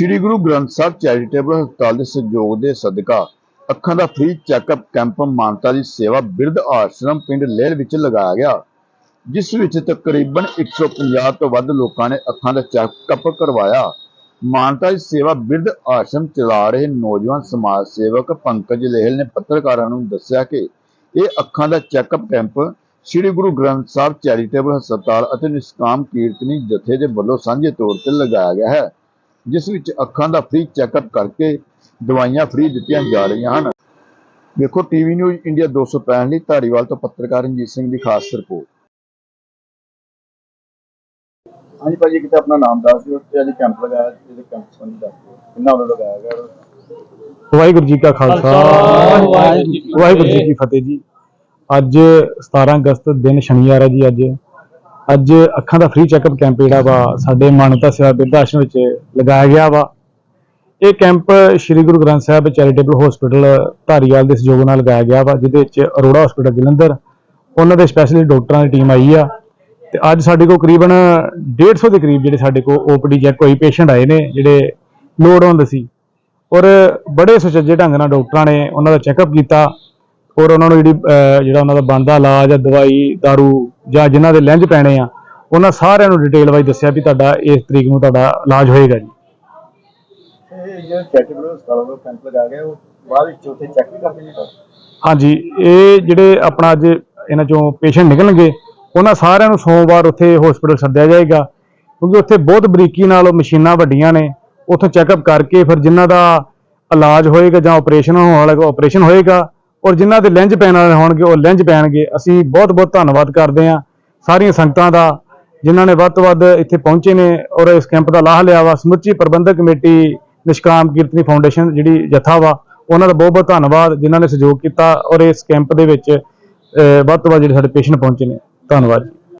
ਸ੍ਰੀ Guru Granth Sahib charitable ਹਸਪਤਾਲ ਦੇ ਸਹਿਯੋਗ ਦੇ ਸਦਕਾ ਅੱਖਾਂ ਦਾ ਫ੍ਰੀ ਚੈੱਕਅਪ ਕੈਂਪ ਮਾਨਤਾ ਦੀ ਸੇਵਾ ਬਿਰਧ ਆਸ਼ਰਮ ਪਿੰਡ ਲੇਲ ਵਿੱਚ ਲਗਾਇਆ ਗਿਆ, ਜਿਸ ਵਿੱਚ ਤਕਰੀਬਨ 150 ਤੋਂ ਵੱਧ ਲੋਕਾਂ ਨੇ ਅੱਖਾਂ ਦਾ ਚੈੱਕਅਪ ਕਰਵਾਇਆ। ਮਾਨਤਾ ਦੀ ਸੇਵਾ ਬਿਰਧ ਆਸ਼ਰਮ ਚਲਾ ਰਹੇ ਨੌਜਵਾਨ ਸਮਾਜ ਸੇਵਕ ਪੰਕਜ ਲਹਿਲ ਨੇ ਪੱਤਰਕਾਰਾਂ ਨੂੰ ਦੱਸਿਆ ਕਿ ਇਹ ਅੱਖਾਂ ਦਾ checkup camp Sri Guru Granth Sahib charitable ਹਸਪਤਾਲ ਅਤੇ ਨਿਸ਼ਕਾਮ ਕੀਰਤਨੀ ਜਥੇ ਦੇ ਵੱਲੋਂ ਸਾਂਝੇ ਤੌਰ ਤੇ ਲਗਾਇਆ ਗਿਆ ਹੈ। ਜਿਸ ਵਿੱਚ ਅੱਖਾਂ ਦਾ ਫ੍ਰੀ ਚੈੱਕਅਪ ਕਰਕੇ ਦਵਾਈਆਂ ਫ੍ਰੀ ਦਿੱਤੀਆਂ ਜਾ ਰਹੀਆਂ ਹਨ। ਵੇਖੋ ਟੀਵੀ ਨਿਊਜ਼ ਇੰਡੀਆ 265 ਲਈ ਧਾਰੀਵਾਲ ਤੋਂ ਪੱਤਰਕਾਰ ਰਣਜੀਤ ਸਿੰਘ ਦੀ ਖਾਸ ਰਿਪੋਰਟ। ਹਾਂਜੀ ਭਾਜੀ ਕਿਤੇ ਆਪਣਾ ਨਾਮ ਦੱਸ ਦਿਓ ਤੇ ਅੱਜ ਕੈਂਪ ਲਗਾਇਆ ਇਹਦੇ ਕੈਂਪ ਸੰਬੰਧੀ ਦੱਸ ਦਿਓ। ਕਿੰਨਾ ਵੱਲੋਂ ਲਗਾਇਆ ਗਿਆ ਵਾਹਿਗੁਰੂ ਜੀ ਕਾ ਖਾਲਸਾ। ਵਾਹਿਗੁਰੂ ਜੀ ਕੀ ਫਤਿਹ ਜੀ। ਅੱਜ 17 ਅਗਸਤ ਦਿਨ ਸ਼ਨੀਵਾਰ ਹੈ ਜੀ ਅੱਜ। ਅੱਜ ਅੱਖਾਂ ਦਾ ਫ੍ਰੀ ਚੈੱਕਅਪ ਕੈਂਪ ਜਿਹੜਾ ਵਾ, ਸਾਡੇ ਮਾਨਤਾ ਸੇਵਾ ਬਿਰਧ ਆਸ਼ਰਮ ਵਿੱਚ ਲਗਾਇਆ ਗਿਆ ਵਾ। ਇਹ camp Sri Guru Granth Sahib charitable hospital Dhariwal ਦੇ ਸਹਿਯੋਗ ਨਾਲ ਲਗਾਇਆ ਗਿਆ ਵਾ, ਜਿਹਦੇ ਵਿੱਚ ਅਰੋੜਾ ਹਸਪੀਟਲ ਜਲੰਧਰ, ਉਹਨਾਂ ਦੇ ਸਪੈਸ਼ਲਿਸਟ ਡਾਕਟਰਾਂ ਦੀ ਟੀਮ ਆਈ ਆ। ਤੇ ਅੱਜ ਸਾਡੇ ਕੋਲ ਕਰੀਬਨ 150 ਦੇ ਕਰੀਬ ਜਿਹੜੇ ਸਾਡੇ ਕੋਲ ਓਪੀਡੀ ਚੈੱਕ ਹੋਈ ਪੇਸ਼ੈਂਟ ਆਏ ਨੇ, ਜਿਹੜੇ ਲੋੜਵੰਦ ਸੀ। ਔਰ ਬੜੇ ਸੁਚੱਜੇ ਢੰਗ ਨਾਲ ਡਾਕਟਰਾਂ ਨੇ ਉਹਨਾਂ ਦਾ ਚੈੱਕਅਪ ਕੀਤਾ। ਔਰ ਉਹਨਾਂ ਨੂੰ ਜਿਹੜੀ ਜਿਹੜਾ ਉਹਨਾਂ ਦਾ ਬੰਦਾ ਇਲਾਜ ਆ ਦਵਾਈ दारू ਜਾਂ ਜਿਨ੍ਹਾਂ ਦੇ ਲੈਂਜ ਪੈਣੇ ਆ ਉਹਨਾਂ ਸਾਰਿਆਂ ਨੂੰ ਡਿਟੇਲ ਵਾਈਜ਼ ਦੱਸਿਆ ਵੀ ਤੁਹਾਡਾ ਇਸ ਤਰੀਕ ਨੂੰ ਤੁਹਾਡਾ ਇਲਾਜ ਹੋਏਗਾ ਜੀ। ਇਹ ਜਿਹੜਾ ਚੈਰੀਟੇਬਲ ਹਸਪਤਾਲ ਵੱਲੋਂ ਕੈਂਪ ਲਗਾਇਆ ਗਿਆ ਉਹ ਬਾਅਦ ਵਿੱਚ ਉੱਥੇ ਚੈੱਕ ਵੀ ਕਰਦੇ ਜੀ ਹਾਂਜੀ ਇਹ ਜਿਹੜੇ ਆਪਣਾ ਅੱਜ ਇਹਨਾਂ ਚੋਂ ਪੇਸ਼ੈਂਟ ਨਿਕਲਣਗੇ ਉਹਨਾਂ ਸਾਰਿਆਂ ਨੂੰ ਸੋਮਵਾਰ ਉੱਥੇ ਹਸਪੀਟਲ ਸੱਦਿਆ ਜਾਏਗਾ ਕਿਉਂਕਿ ਉੱਥੇ ਬਹੁਤ ਬਰੀਕੀ ਨਾਲ ਉਹ ਮਸ਼ੀਨਾਂ ਵੱਡੀਆਂ ਨੇ ਉੱਥੋਂ ਚੈੱਕਅਪ ਕਰਕੇ ਫਿਰ ਜਿਨ੍ਹਾਂ ਦਾ ਇਲਾਜ ਹੋਏਗਾ ਜਾਂ ਆਪਰੇਸ਼ਨ ਹੋਣ ਵਾਲਾ ਆਪਰੇਸ਼ਨ ਹੋਏਗਾ ਔਰ ਜਿਨ੍ਹਾਂ ਦੇ ਲੈਂਜ ਪੈਣ ਵਾਲੇ ਹੋਣਗੇ, ਉਹ ਲੈਂਜ ਪੈਣਗੇ। ਅਸੀਂ ਬਹੁਤ ਬਹੁਤ ਧੰਨਵਾਦ ਕਰਦੇ ਹਾਂ ਸਾਰੀਆਂ ਸੰਗਤਾਂ ਦਾ, ਜਿਨ੍ਹਾਂ ਨੇ ਵੱਧ ਤੋਂ ਵੱਧ ਇੱਥੇ ਪਹੁੰਚੇ ਨੇ ਔਰ ਇਸ ਕੈਂਪ ਦਾ ਲਾਹਾ ਲਿਆ ਵਾ। ਸਮੁੱਚੀ ਪ੍ਰਬੰਧਕ ਕਮੇਟੀ, ਨਿਸ਼ਕਾਮ ਕੀਰਤਨੀ ਫਾਊਂਡੇਸ਼ਨ ਜਿਹੜੀ ਜਥਾ ਵਾ, ਉਹਨਾਂ ਦਾ ਬਹੁਤ ਬਹੁਤ ਧੰਨਵਾਦ, ਜਿਨ੍ਹਾਂ ਨੇ ਸਹਿਯੋਗ ਕੀਤਾ ਔਰ ਇਸ ਕੈਂਪ ਦੇ ਵਿੱਚ ਵੱਧ ਤੋਂ ਵੱਧ ਜਿਹੜੇ ਸਾਡੇ ਪੇਸ਼ੈਂਟ ਪਹੁੰਚੇ ਨੇ। ਧੰਨਵਾਦ ਜੀ।